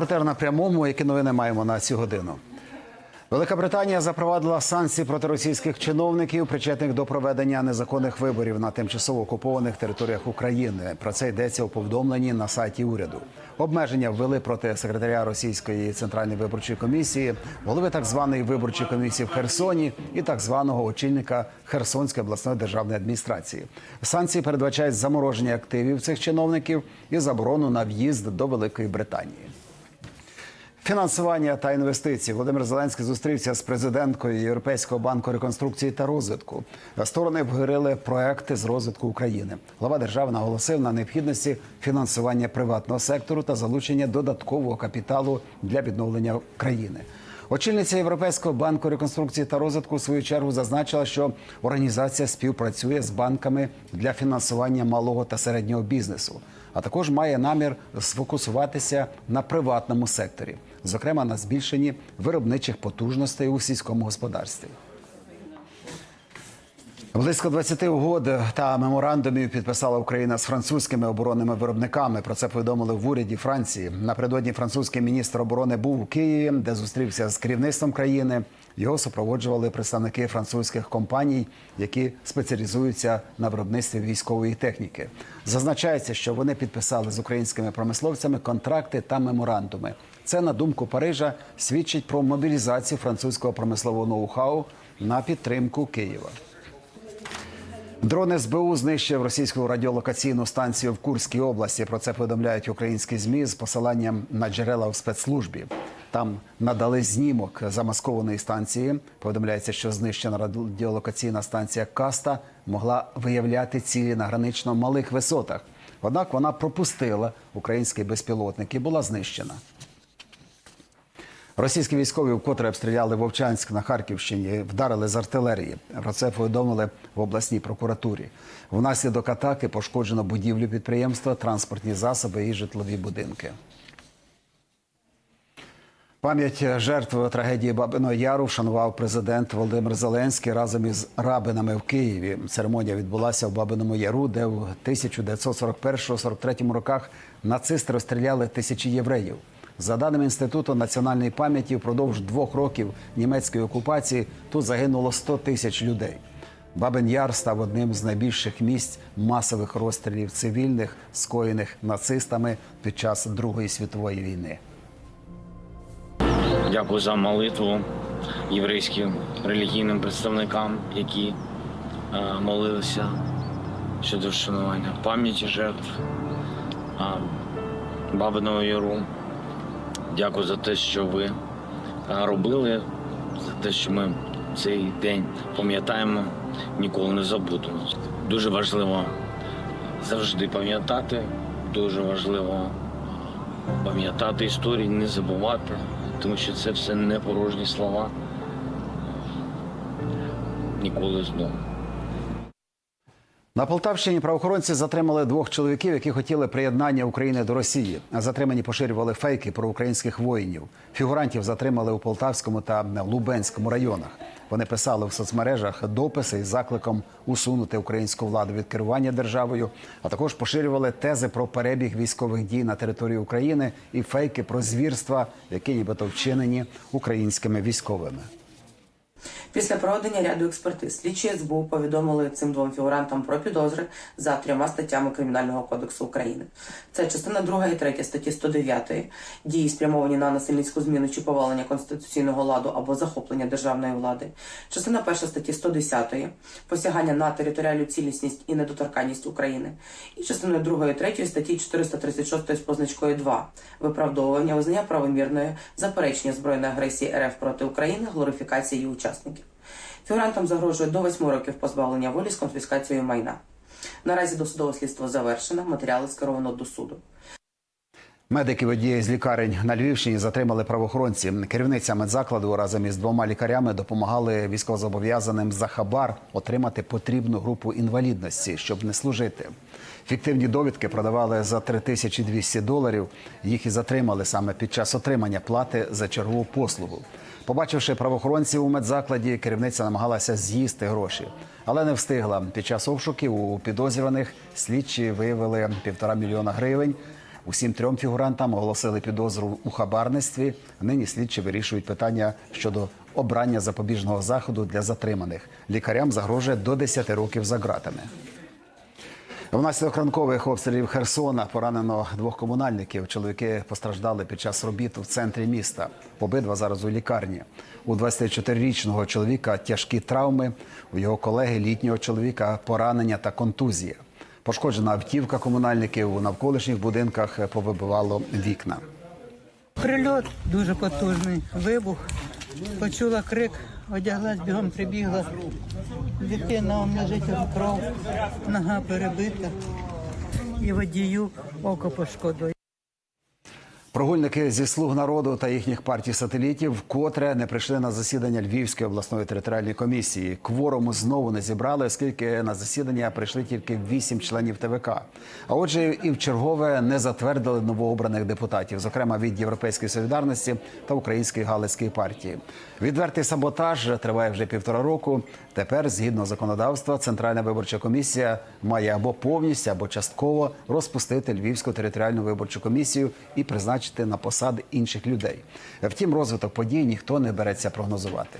Репортер на прямому, які новини маємо на цю годину. Велика Британія запровадила санкції проти російських чиновників, причетних до проведення незаконних виборів на тимчасово окупованих територіях України. Про це йдеться у повідомленні на сайті уряду. Обмеження ввели проти секретаря російської центральної виборчої комісії, голови так званої виборчої комісії в Херсоні і так званого очільника Херсонської обласної державної адміністрації. Санкції передбачають замороження активів цих чиновників і заборону на в'їзд до Великої Британії. Фінансування та інвестиції Володимир Зеленський зустрівся з президенткою Європейського банку реконструкції та розвитку. Сторони обговорили проекти з розвитку України. Глава держави наголосив на необхідності фінансування приватного сектору та залучення додаткового капіталу для відновлення країни. Очільниця Європейського банку реконструкції та розвитку в свою чергу зазначила, що організація співпрацює з банками для фінансування малого та середнього бізнесу, а також має намір сфокусуватися на приватному секторі, зокрема на збільшенні виробничих потужностей у сільському господарстві. Близько 20 угод та меморандумів підписала Україна з французькими оборонними виробниками. Про це повідомили в уряді Франції. Напередодні французький міністр оборони був у Києві, де зустрівся з керівництвом країни. Його супроводжували представники французьких компаній, які спеціалізуються на виробництві військової техніки. Зазначається, що вони підписали з українськими промисловцями контракти та меморандуми. Це на думку Парижа свідчить про мобілізацію французького промислового ноу-хау на підтримку Києва. Дрон СБУ знищив російську радіолокаційну станцію в Курській області. Про це повідомляють українські змі з посиланням на джерела в спецслужбі. Там надали знімок замаскованої станції. Повідомляється, що знищена радіолокаційна станція Каста могла виявляти цілі на гранично малих висотах. Однак вона пропустила український безпілотник і була знищена. Російські військові вкотре обстріляли Вовчанськ на Харківщині, вдарили з артилерії. Про це повідомили в обласній прокуратурі. Внаслідок атаки пошкоджено будівлю підприємства, транспортні засоби і житлові будинки. Пам'ять жертв трагедії Бабиного Яру вшанував президент Володимир Зеленський разом із рабинами в Києві. Церемонія відбулася в Бабиному Яру, де в 1941-43 роках нацисти розстріляли тисячі євреїв. За даними інституту національної пам'яті, впродовж двох років німецької окупації тут загинуло 100 тисяч людей. Бабин Яр став одним з найбільших місць масових розстрілів цивільних, скоєних нацистами під час Другої світової війни. Дякую за молитву єврейським релігійним представникам, які е, молилися щодо вшанування пам'яті жертв е, Бабиного Яру. Дякую за те, що ви е, робили, за те, що ми цей день пам'ятаємо, ніколи не забудемо. Дуже важливо завжди пам'ятати, дуже важливо пам'ятати історії, не забувати, тому що це все не порожні слова. Ніколи знову. На Полтавщині правоохоронці затримали двох чоловіків, які хотіли приєднання України до Росії. Затримані поширювали фейки про українських воїнів. Фігурантів затримали у Полтавському та Лубенському районах. Вони писали в соцмережах дописи із закликом усунути українську владу від керування державою, а також поширювали тези про перебіг військових дій на території України і фейки про звірства, які нібито вчинені українськими військовими. Після проведення ряду експертиз слідчі СБУ повідомили цим двом фігурантам про підозри за трьома статтями Кримінального кодексу України. Це частина 2 і 3 статті 109 дії спрямовані на насильницьку зміну чи повалення конституційного ладу або захоплення державної влади. Частина 1 статті 110 посягання на територіальну цілісність і недоторканність України. І частиною 2 і 3 статті 436 з позначкою 2 виправдовування визнання правомірної заперечення збройної агресії РФ проти України, глорифікації її учасників. Фігурантам загрожує до 8 років позбавлення волі з конфіскацією майна. Наразі досудове слідство завершено, матеріали скеровано до суду. Медики водії з лікарень на Львівщині затримали правоохоронці. Керівниця медзакладу разом із двома лікарями допомагали військовозобов'язаним за хабар отримати потрібну групу інвалідності, щоб не служити. Фіктивні довідки продавали за 3200 доларів. Їх і затримали саме під час отримання плати за чергову послугу. Побачивши правоохоронців у медзакладі, керівниця намагалася з'їсти гроші, але не встигла. Під час обшуків у підозрюваних слідчі виявили півтора мільйона гривень. Усім трьом фігурантам оголосили підозру у хабарництві. Нині слідчі вирішують питання щодо обрання запобіжного заходу для затриманих. Лікарям загрожує до 10 років за ґратами. Внаслідок ранкових обстрілів Херсона поранено двох комунальників. Чоловіки постраждали під час робіт в центрі міста. Обидва зараз у лікарні. У 24-річного чоловіка тяжкі травми. У його колеги літнього чоловіка поранення та контузія. Пошкоджена автівка комунальників у навколишніх будинках повибивало вікна. Прильот дуже потужний, вибух. Почула крик, одяглась, бігом прибігла. Дитина он лежить в кров, нога перебита. І водію око пошкодує. Прогульники зі слуг народу та їхніх партій сателітів вкотре не прийшли на засідання Львівської обласної територіальної комісії. Кворуму знову не зібрали, оскільки на засідання прийшли тільки вісім членів ТВК. А отже, і в чергове не затвердили новообраних депутатів, зокрема від Європейської солідарності та Української галицької партії. Відвертий саботаж триває вже півтора року. Тепер, згідно законодавства, Центральна виборча комісія має або повністю, або частково розпустити Львівську територіальну виборчу комісію і призначити на посади інших людей. Втім, розвиток подій ніхто не береться прогнозувати.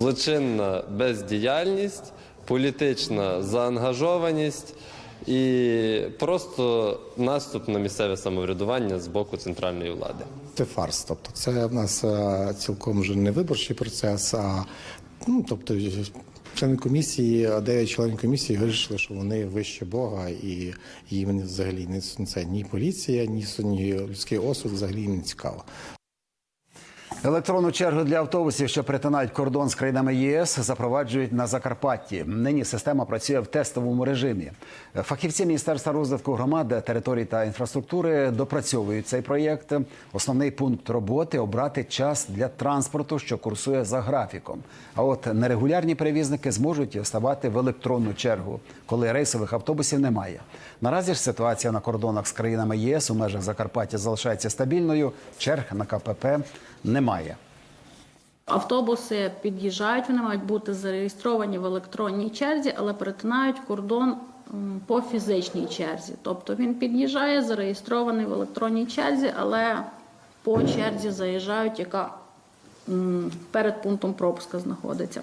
злочинна бездіяльність, політична заангажованість і просто наступ на місцеве самоврядування з боку центральної влади. Це фарс. Тобто, це в нас е, цілком вже не виборчий процес, а ну тобто. Члени комісії, а дев'ять членів комісії вирішили, що вони вище Бога, і їм взагалі не це ні поліція, ні, ні людський осуд взагалі не цікаво. Електронну чергу для автобусів, що перетинають кордон з країнами ЄС, запроваджують на Закарпатті. Нині система працює в тестовому режимі. Фахівці Міністерства розвитку громади, територій та інфраструктури допрацьовують цей проєкт. Основний пункт роботи обрати час для транспорту, що курсує за графіком. А от нерегулярні перевізники зможуть ставати в електронну чергу, коли рейсових автобусів немає. Наразі ж ситуація на кордонах з країнами ЄС у межах Закарпаття залишається стабільною. Черг на КПП немає. Автобуси під'їжджають, вони мають бути зареєстровані в електронній черзі, але перетинають кордон по фізичній черзі. Тобто він під'їжджає, зареєстрований в електронній черзі, але по черзі заїжджають, яка перед пунктом пропуска знаходиться.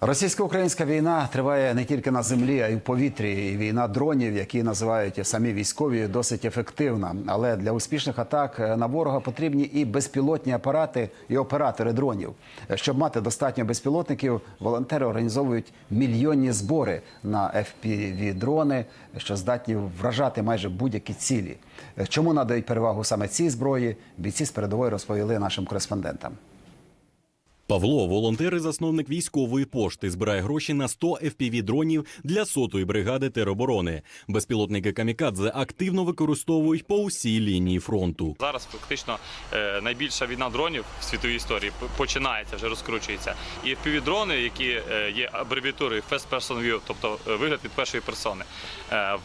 Російсько-українська війна триває не тільки на землі, а й в повітрі. І війна дронів, які називають самі військові, досить ефективна. Але для успішних атак на ворога потрібні і безпілотні апарати, і оператори дронів. Щоб мати достатньо безпілотників, волонтери організовують мільйонні збори на fpv дрони, що здатні вражати майже будь-які цілі. Чому надають перевагу саме цій зброї? Бійці з передової розповіли нашим кореспондентам. Павло, волонтер і засновник військової пошти, збирає гроші на 100 FPV-дронів для сотої бригади тероборони. Безпілотники камікадзе активно використовують по усій лінії фронту. Зараз фактично е, найбільша війна дронів в світовій історії починається, вже розкручується. І FPV-дрони, які е, є абревіатурою First Person View, тобто е, вигляд від першої персони,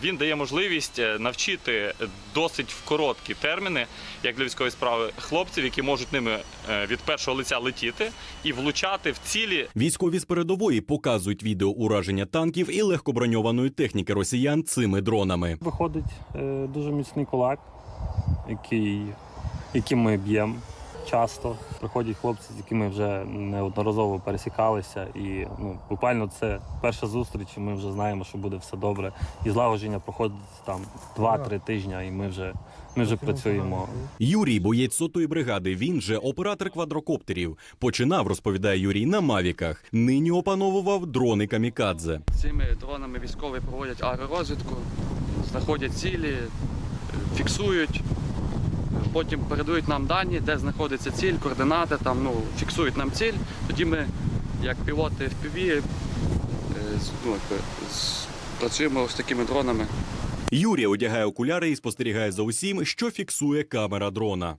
він дає можливість навчити досить в короткі терміни, як для військової справи, хлопців, які можуть ними від першого лиця летіти і влучати в цілі Військові з передової показують відео ураження танків і легкоброньованої техніки росіян цими дронами. Виходить е, дуже міцний кулак, який, який ми б'ємо часто. Приходять хлопці, з якими вже неодноразово пересікалися. І ну, буквально це перша зустріч, і ми вже знаємо, що буде все добре. І злагодження проходить там 2-3 тижні, і ми вже, ми вже працюємо. Юрій, боєць сотої бригади. Він же оператор квадрокоптерів. Починав, розповідає Юрій, на мавіках. Нині опановував дрони камікадзе. Цими дронами військові проводять аеророзвідку, знаходять цілі, фіксують, потім передають нам дані, де знаходиться ціль, координати, там, ну, фіксують нам ціль. Тоді ми, як пілоти FPV, е, ну, працюємо з такими дронами. Юрій одягає окуляри і спостерігає за усім, що фіксує камера дрона.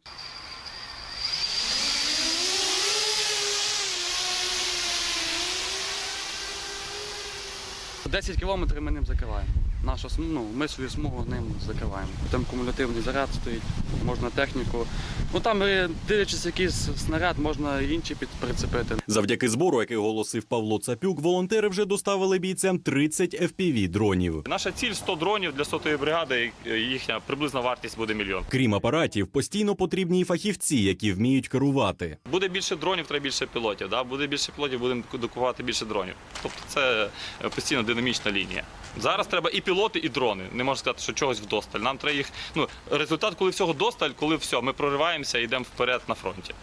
10 кілометрів ми ним закриваємо. Нашу ну, ми свою смугу ним закриваємо. Там кумулятивний заряд стоїть, можна техніку. Ну там, е, дивлячись якийсь снаряд, можна інші під прицепити. Завдяки збору, який оголосив Павло Цапюк, волонтери вже доставили бійцям 30 fpv дронів. Наша ціль 100 дронів для сотої бригади. Їхня приблизна вартість буде мільйон. Крім апаратів, постійно потрібні й фахівці, які вміють керувати. Буде більше дронів, треба більше пілотів. Да? Буде більше пілотів, будемо докувати більше дронів. Тобто це е, постійно динамічна лінія. Зараз треба і пілоти, і дрони. Не можна сказати, що чогось вдосталь. Нам треба їх. Ну результат, коли всього досталь, коли все, ми прориваємося і йдемо вперед на фронті.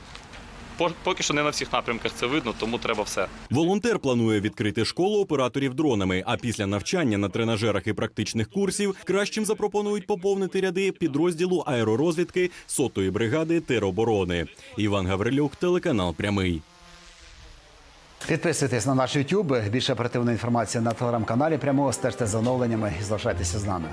По- Поки що не на всіх напрямках це видно, тому треба все. Волонтер планує відкрити школу операторів дронами. А після навчання на тренажерах і практичних курсів кращим запропонують поповнити ряди підрозділу аеророзвідки сотої бригади тероборони. Іван Гаврилюк, телеканал Прямий. Підписуйтесь на наш YouTube. Більше оперативної інформації на телеграм-каналі. Прямого стежте за оновленнями і залишайтеся з нами.